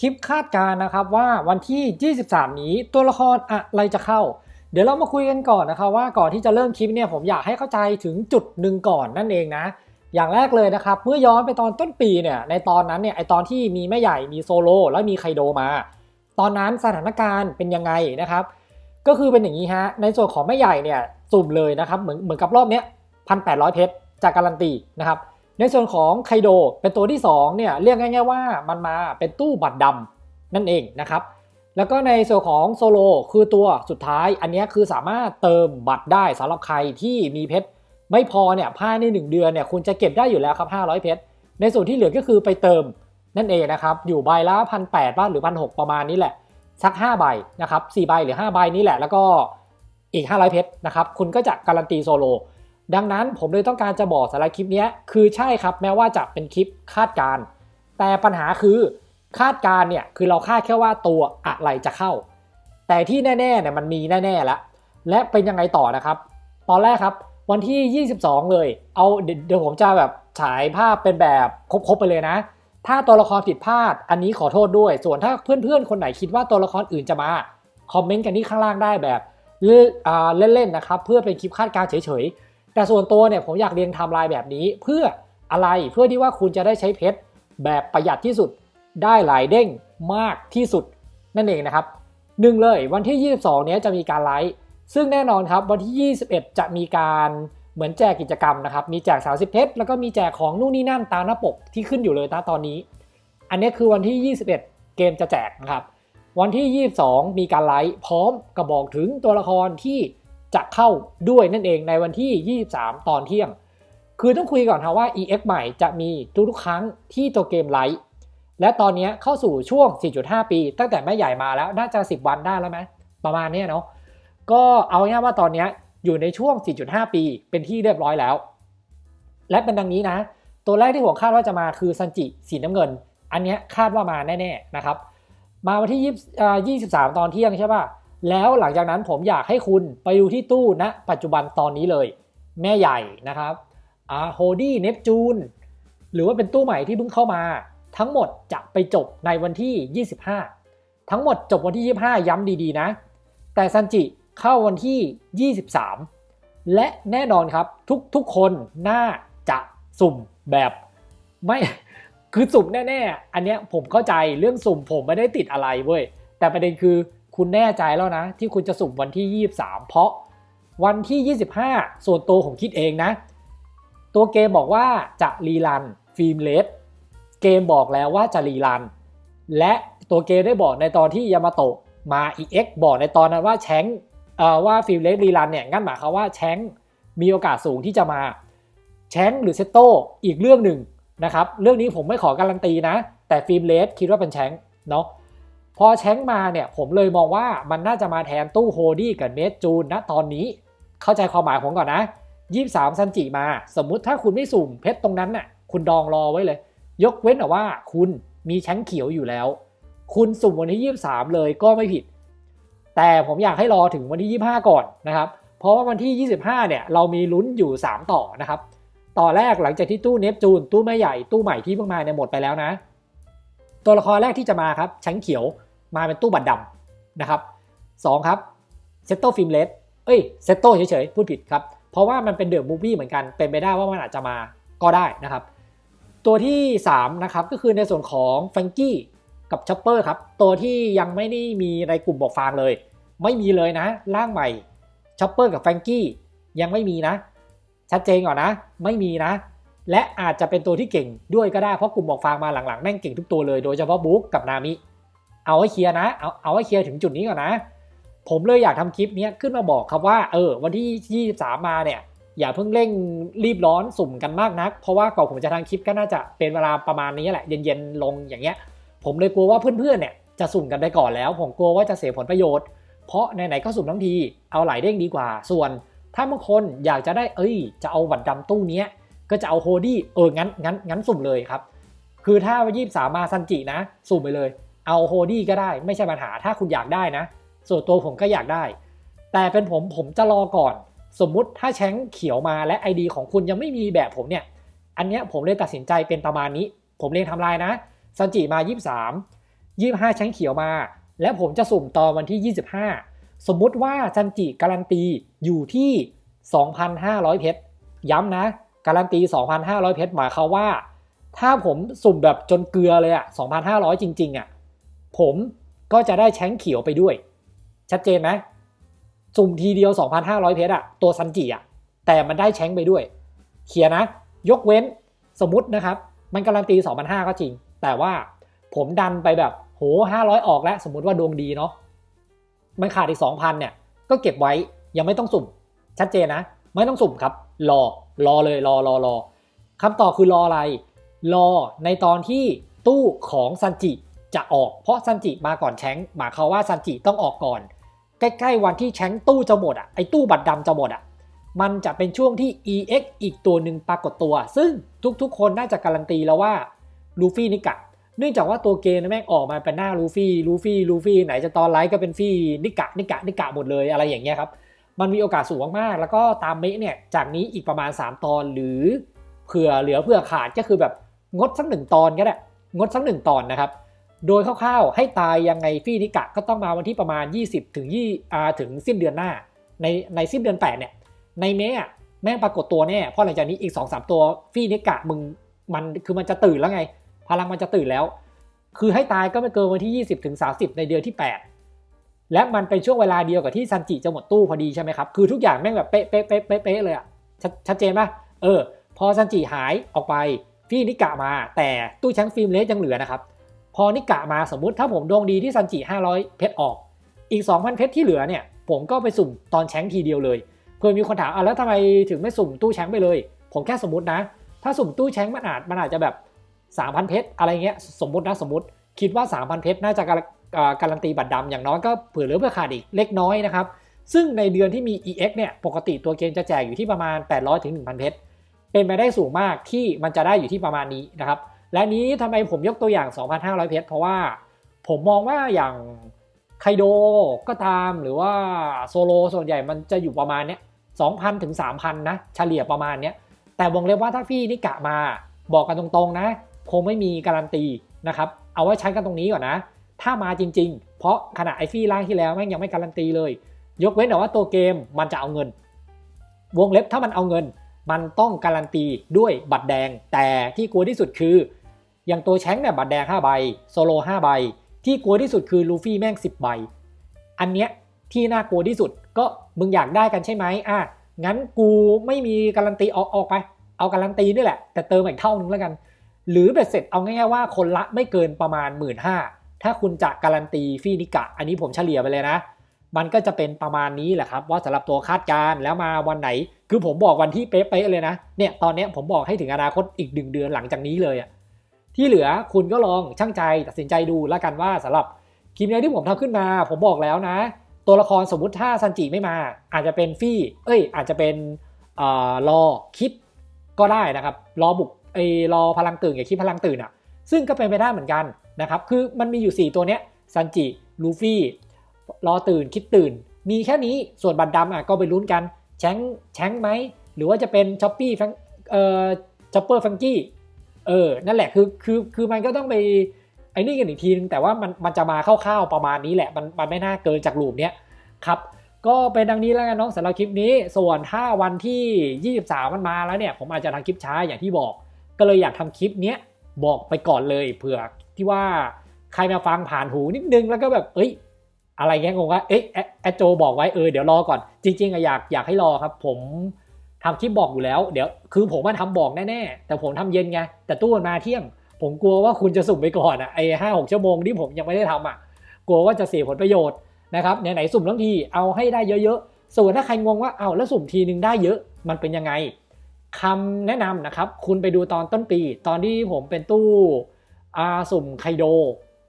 คลิปคาดการ์นะครับว่าวันที่ 23 นี้ตัวละครอะไรจะเข้า เดี๋ยวเรามาคุยกันก่อนนะครับว่าก่อนที่จะเริ่มคลิปเนี่ยผมอยากให้เข้าใจถึงจุดหนึ่งก่อนนั่นเองนะ อย่างแรกเลยนะครับเมื่อย้อนไปตอนต้นปีเนี่ยในตอนนั้นเนี่ยไอตอนที่มีแม่ใหญ่มีโซโลแล้วมีไคโดมา ตอนนั้นสถานการณ์เป็นยังไงนะครับ ก็คือเป็นอย่างนี้ฮะในส่วนของแม่ใหญ่เนี่ยสุ่มเลยนะครับเหมือนเหมือนกับรอบเนี้ยพันแปดร้อยเพชรจากการันตีนะครับ ในส่วนของไคโดเป็นตัวที่2เนี่ยเรียกง่ายๆว่ามันมาเป็นตู้บัตรดำนั่นเองนะครับแล้วก็ในส่วนของโซโลคือตัวสุดท้าย อันนี้คือสามารถเติมบัตรได้สำหรับใครที่มีเพชรไม่พอเนี่ยภายใน 1 เดือนเนี่ยคุณจะเก็บได้อยู่แล้วครับ 500 เพชรในส่วนที่เหลือก็คือไปเติมนั่นเองนะครับอยู่ใบละพันแปดบ้านหรือพันหประมาณนี้แหละสัก 5 ใบนะครับ4ใบหรือ 5 ใบนี้แหละ แล้วก็อีก 500 เพชรนะครับคุณก็จะการันตีโซโล ดังนั้นผมเลยต้องการจะบอกสาระคลิปนี้คือใช่ครับแม้ว่าจะเป็นคลิปคาดการ์แต่ปัญหาคือคาดการ์เนี่ยคือเราคาดแค่ว่าตัวอะไรจะเข้า แต่ที่แน่ๆเนี่ยมันมีแน่ๆแล้วและเป็นยังไงต่อนะครับ ตอนแรกครับวันที่ 22 เลย เอาเดี๋ยวผมจะแบบฉายภาพเป็นแบบครบๆไปเลยนะ ถ้าตัวละครผิดพลาดอันนี้ขอโทษด้วย ส่วนถ้าเพื่อนๆ คนไหนคิดว่าตัวละครอื่นจะมาคอมเมนต์กันที่ข้างล่างได้แบบเล่นๆนะครับเพื่อเป็นคลิปคาดการเฉยๆ แต่ส่วนตัวเนี่ยผมอยากเรียงไทม์ไลน์แบบนี้ เพื่ออะไรเพื่อที่ว่าคุณจะได้ใช้เพชรแบบประหยัดที่สุดได้หลายเด้งมากที่สุดนั่นเองนะครับหนึ่งเลยวันที่ 22 เนี้ยจะมีการไลฟ์ซึ่งแน่นอนครับวันที่ 21 จะมีการเหมือนแจกกิจกรรมนะครับ มีแจก 30 เพชรแล้วก็มีแจกของนู่นนี่นั่นตามหน้าปกที่ขึ้นอยู่เลยนะตอนนี้ อันนี้คือวันที่ 21 เกมจะแจกนะครับ วันที่ 22 มีการไลฟ์พร้อมกระบอกถึงตัวละครที่ จะเข้าด้วยนั่นเองในวันที่ 23 ตอนเที่ยง คือต้องคุยก่อนครับว่า EX ใหม่จะมีทุกๆครั้งที่ตัวเกมไลฟ์และตอนนี้เข้าสู่ช่วง 4.5 ปี ตั้งแต่แม่ใหญ่มาแล้วน่าจะ 10 วันได้แล้วไหมประมาณนี้เนาะก็เอาง่ายว่าตอนนี้อยู่ในช่วง 4.5 ปีเป็นที่เรียบร้อยแล้ว และเป็นดังนี้นะ ตัวแรกที่ผมคาดว่าจะมาคือซันจิสีน้ำเงิน อันนี้คาดว่ามาแน่ๆนะครับ มาวันที่ 23 ตอนเที่ยงใช่ป่ะ แล้วหลังจากนั้นผมอยากให้คุณไปดูที่ตู้ณนะปัจจุบันตอนนี้เลย แม่ใหญ่นะครับอ่าโฮดี้เนปจูนหรือว่าเป็นตู้ใหม่ที่เพิ่งเข้ามา ทั้งหมดจะไปจบในวันที่ 25 ทั้งหมดจบวันที่ 25 ย้ำดีๆนะ แต่ซันจิเข้าวันที่ 23 และแน่นอนครับทุกทุกคนน่าจะสุ่มแบบไม่คือสุ่มแน่ ๆ อันเนี้ยผมเข้าใจเรื่องสุ่มผมไม่ได้ติดอะไรเว้ยแต่ประเด็นคือ คุณแน่ใจแล้วนะ ที่คุณจะสุ่มวันที่ 23 เพราะวันที่ 25 ส่วนตัวผมคิดเองนะ ตัวเกมบอกว่าจะรีรันฟิล์มเลสเกมบอกแล้วว่าจะรีรัน และตัวเกมได้บอกในตอนที่ยามาโตะมา EX บอกในตอนนั้นว่าแชงว่าฟิลเลสรีรันเนี่ยงั้นหมายความว่าแชงมีโอกาสสูงที่จะมาแชงหรือเซตโตอีกเรื่องหนึ่งนะครับ เรื่องนี้ผมไม่ขอการันตีนะ แต่ฟิล์มเลสคิดว่าเป็นแชงเนาะ พอแชงมาเนี่ยผมเลยมองว่ามันน่าจะมาแทนตู้โฮดี้กับเนสจูนนะตอนนี้ เข้าใจความหมายผมก่อนนะ23ซันจิมา สมมุติถ้าคุณไม่สุ่มเพชรตรงนั้นน่ะคุณดองรอไว้เลย ยกเว้นแต่ว่าคุณมีแชงเขียวอยู่แล้ว คุณสุ่มวันที่23เลยก็ไม่ผิด แต่ผมอยากให้รอถึงวันที่25ก่อนนะครับ เพราะว่าวันที่ 25 เนี่ยเรามีลุ้นอยู่ 3 ต่อนะครับ ต่อแรกหลังจากที่ตู้เนปจูนตู้แม่ใหญ่ตู้ใหม่ที่เพิ่งมาเนี่ยหมดไปแล้วนะ ตัวละครแรกที่จะมาครับแชงเขียวมาเป็นตู้บัตรดำนะครับ2ครับเซตโตฟิล์มเลสเอ้ยเซตโตเฉยๆพูดผิดครับ เพราะว่ามันเป็นเดอะมูฟวี่เหมือนกันเป็นไปได้ว่ามันอาจจะมาก็ได้นะครับ ตัวที่ 3 นะครับ ก็คือในส่วนของแฟงกี้กับช็อปเปอร์ครับ ตัวที่ยังไม่ได้มีในกลุ่มบอกฟางเลย ไม่มีเลยนะ ร่างใหม่ช็อปเปอร์กับแฟงกี้ยังไม่มีนะ ชัดเจนก่อนนะ ไม่มีนะ และอาจจะเป็นตัวที่เก่งด้วยก็ได้เพราะกลุ่มบอกฟางมาหลังๆแม่งเก่งทุกตัวเลยโดยเฉพาะบุ๊กกับนามิเอาให้เคลียร์นะเอาเอาให้เคลียร์ถึงจุดนี้ก่อนนะ ผมเลยอยากทำคลิปนี้ขึ้นมาบอกครับว่าเออวันที่ 23 มาเนี่ย อย่าเพิ่งเร่งรีบร้อนสุ่มกันมากนัก เพราะว่าก่อนผมจะทำคลิปก็น่าจะเป็นเวลาประมาณนี้แหละเย็นๆลงอย่างเงี้ย ผมเลยกลัวว่าเพื่อนๆเนี่ยจะสุ่มกันไปก่อนแล้ว ผมกลัวว่าจะเสียผลประโยชน์ เพราะไหนๆก็สุ่มทั้งทีเอาหลายเด้งดีกว่า ส่วน ถ้าบางคนอยากจะได้เอ้ย จะเอาบัตรดำตู้เนี้ย ก็จะเอาโฮดี้เอองั้นงั้นงั้นสุ่มเลยครับ คือถ้ายี่สามาซันจินะ สุ่มไปเลย เอาโฮดี้ก็ได้ไม่ใช่ปัญหาถ้าคุณอยากได้นะ ส่วนตัวผมก็อยากได้ แต่เป็นผมผมจะรอก่อน สมมุติถ้าแชงเขียวมาและ ID ของคุณยังไม่มีแบบผมเนี่ย อันเนี้ยผมเลยตัดสินใจเป็นประมาณนี้ ผมเรียงทำลายนะซันจิมา 23 25แชงเขียวมา และผมจะสุ่มตอนวันที่ 25 สมมุติว่าจันจิการันตีอยู่ที่ 2,500 เพชรย้ำนะ การันตี 2,500 เพชรหมายความว่า ถ้าผมสุ่มแบบจนเกลือเลยอะ2,500 จริง ๆอะผมก็จะได้แชงเขียวไปด้วย ชัดเจนไหมสุ่มทีเดียว 2,500 เพชรอะตัวซันจิอะแต่มันได้แชงไปด้วย เขียนนะ ยกเว้นสมมตินะครับ มันการันตี 2,500 ก็จริง แต่ว่าผมดันไปแบบโห 500 ออกแล้ว สมมติว่าดวงดีเนาะมันขาดอีก 2,000 เนี่ย ก็เก็บไว้ยังไม่ต้องสุ่ม ชัดเจนนะ ไม่ต้องสุ่มครับรอ รอเลยรอรอรอคำตอบคือรออะไร รอในตอนที่ตู้ของซันจิจะออกเพราะซันจิมาก่อนแชงหมายความว่าซันจิต้องออกก่อน ใกล้ๆวันที่แชงตู้จะหมดอะไอ้ตู้บัตรดำจะหมดอะมันจะเป็นช่วงที่ EX อีกตัวหนึ่งปรากฏตัว ซึ่งทุกๆ คนน่าจะการันตีแล้วว่าลูฟี่นิกะ เนื่องจากว่าตัวเกมแม่งออกมาเป็นหน้าลูฟี่ลูฟี่ลูฟี่ไหนจะตอนไลฟ์ก็เป็นฟี่นิกะนิกะนิกะหมดเลยอะไรอย่างเงี้ยครับ มันมีโอกาสสูงมาก แล้วก็ตามเมะเนี่ยจากนี้อีกประมาณ 3 ตอนหรือเผื่อเหลือเผื่อขาดก็คือแบบงดสักหนึ่งตอนก็ได้งดสักหนึ่งตอนนะครับ โดยคร่าวๆให้ตายยังไงฟี่นิกะก็ต้องมาวันที่ประมาณ 20 ถึง2อ่าถึงสิ้นเดือนหน้า ในในสิ้นเดือน 8 เนี่ยในเมะอะแม่งปรากฏตัวแน่เพราะหลังจากนี้อีก 2-3 ตัวฟี่นิกะมึงมันคือมันจะตื่นแล้วไง พลังมันจะตื่นแล้ว คือให้ตายก็ไม่เกินวันที่ 20ถึง30 ในเดือนที่ 8 และมันเป็นช่วงเวลาเดียวกับที่ซันจิจะหมดตู้พอดีใช่ไหมครับ คือทุกอย่างแม่งแบบเป๊ะเป๊ะเป๊ะเป๊ะเลยอะชัดชัดเจนป่ะ เออ พอซันจิหายออกไปฟี่นิกะมา แต่ตู้แชงฟิล์มเลสยังเหลือนะครับ พอนิกะมาสมมุติถ้าผมดวงดีที่ซันจิ500 เพชรออก อีก 2,000 เพชรที่เหลือเนี่ย ผมก็ไปสุ่มตอนแชงทีเดียวเลย เพื่อมีคนถามอะแล้วทำไมถึงไม่สุ่มตู้แชงไปเลย ผมแค่สมมตินะ ถ้าสุ่มตู้แชงมันอาจมันอาจจะแบบ3,000 เพชรอะไรเงี้ย สมมตินะสมมติ คิดว่า 3,000 เพชรน่าจะ การันตีบัตรดำอย่างน้อยก็เผื่อเหลือเพื่อขาดอีกเล็กน้อยนะครับ ซึ่งในเดือนที่มี EX เนี่ยปกติตัวเกมจะแจกอยู่ที่ประมาณ 800ถึง1,000 เพชร เป็นไปได้สูงมากที่มันจะได้อยู่ที่ประมาณนี้นะครับ และนี้ทำไมผมยกตัวอย่าง 2,500 เพชร เพราะว่าผมมองว่าอย่างไคโดก็ตามหรือว่าโซโลส่วนใหญ่มันจะอยู่ประมาณเนี้ย2,000ถึง3,000นะเฉลี่ยประมาณเนี้ยแต่วงเล็บว่าถ้าพี่นิกะมาบอกกันตรงๆนะคงไม่มีการันตีนะครับ เอาไว้ใช้กันตรงนี้ก่อนนะ ถ้ามาจริง ๆ เพราะขณะไอฟี่ล่างที่แล้วแม่งยังไม่การันตีเลย ยกเว้นแต่ว่าตัวเกมมันจะเอาเงิน วงเล็บถ้ามันเอาเงิน มันต้องการันตีด้วยบัตรแดง แต่ที่กลัวที่สุดคือ อย่างตัวแชงเนี่ยบัตรแดง 5 ใบโซโล5ใบ ที่กลัวที่สุดคือลูฟี่แม่ง 10 ใบ อันเนี้ยที่น่ากลัวที่สุดก็มึงอยากได้กันใช่ไหมอะงั้นกูไม่มีการันตีออกออกไป เอาการันตีนี่แหละ แต่เติมอีกเท่านึงแล้วกัน หรือเบ็ดเสร็จเอาง่ายๆว่าคนละไม่เกินประมาณ 1 5ื่นห้า ถ้าคุณจะการันตีฟีนิกะ อันนี้ผมเฉลี่ยไปเลยนะ มันก็จะเป็นประมาณนี้แหละครับ ว่าสำหรับตัวคาดการณ์แล้วมาวันไหน คือผมบอกวันที่เป๊ะๆเลยนะ เนี่ยตอนนี้ผมบอกให้ถึงอนาคตอีกหนึ่งเดือนหลังจากนี้เลยอะที่เหลือคุณก็ลองช่างใจตัดสินใจดูแล้วกันว่าสำหรับคลิปนี้ที่ผมทำขึ้นมา ผมบอกแล้วนะ ตัวละครสมมุติถ้าซันจิไม่มา อาจจะเป็นฟี่ เอ้ย อาจจะเป็นอรอคิดก็ได้นะครับ รอบุกไอ้รอพลังตื่นกับคิดพลังตื่นอะ ซึ่งก็เป็นไปได้เหมือนกันนะครับ คือมันมีอยู่ 4 ตัวเนี้ยซันจิ ลูฟี่ รอตื่น คิดตื่น มีแค่นี้ ส่วนบัตรดำอะก็ไปลุ้นกัน แชงแชงไหม หรือว่าจะเป็นช้อปปี้แฟงเอ่อช็อปเปอร์ฟังกี้ เออ นั่นแหละ คือ คือ คือมันก็ต้องไปไอ้นี่กันอีกทีนึง แต่ว่ามัน มันจะมาคร่าวๆประมาณนี้แหละ มัน มันไม่น่าเกินจากลูปเนี้ยครับ ก็เป็นดังนี้แล้วกันน้องสำหรับคลิปนี้ ส่วนถ้าวันที่ 23 มันมาแล้วเนี่ย ผมอาจจะทำคลิปช้าอย่างที่บอก ก็เลยอยากทำคลิปเนี้ย บอกไปก่อนเลยเผื่อที่ว่าใครมาฟังผ่านหูนิดนึงแล้วก็แบบเอ้ย อะไรเงี้ยงงว่าเอ๊ะแอดโจบอกไว้เออเดี๋ยวรอก่อน จริงๆอะอยากอยากให้รอครับ ผมทำคลิปบอกอยู่แล้ว เดี๋ยวคือผมมาทำบอกแน่ๆแต่ผมทำเย็นไงแต่ตู้มันมาเที่ยง ผมกลัวว่าคุณจะสุ่มไปก่อนอะไอ้ห้าหกชั่วโมงที่ผมยังไม่ได้ทำอะกลัวว่าจะเสียผลประโยชน์นะครับไหนๆสุ่มทั้งทีเอาให้ได้เยอะๆส่วนถ้าใครงงว่าเอาแล้วสุ่มทีนึงได้เยอะมันเป็นยังไง คำแนะนำนะครับ คุณไปดูตอนต้นปี ตอนที่ผมเป็นตู้อาสุ่มไคโด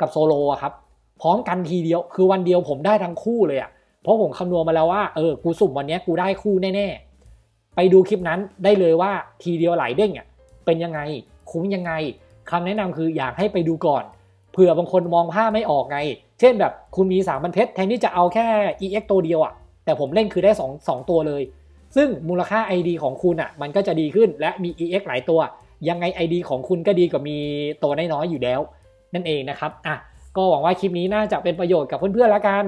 กับโซโลอะครับ พร้อมกันทีเดียว คือวันเดียวผมได้ทั้งคู่เลยอะเพราะผมคำนวณมาแล้วว่า เออ กูสุ่มวันนี้กูได้คู่แน่ๆ ไปดูคลิปนั้นได้เลยว่าทีเดียวหลายเด้งอะ เป็นยังไง คุ้มยังไงคำแนะนำคืออยากให้ไปดูก่อน เผื่อบางคนมองภาพไม่ออกไง เช่นแบบคุณมี3 0 0 0เพชรแทนที่จะเอาแค่ EX ตัวเดียวอะ แต่ผมเล่นคือได้2 2ตัวเลย ซึ่งมูลค่า ID ของคุณอะมันก็จะดีขึ้นและมี EX หลายตัว ยังไง ID ของคุณก็ดีกว่ามีตัวน้อยๆอยู่แล้ว นั่นเองนะครับอะก็หวังว่าคลิปนี้น่าจะเป็นประโยชน์กับเพื่อนๆแล้วกัน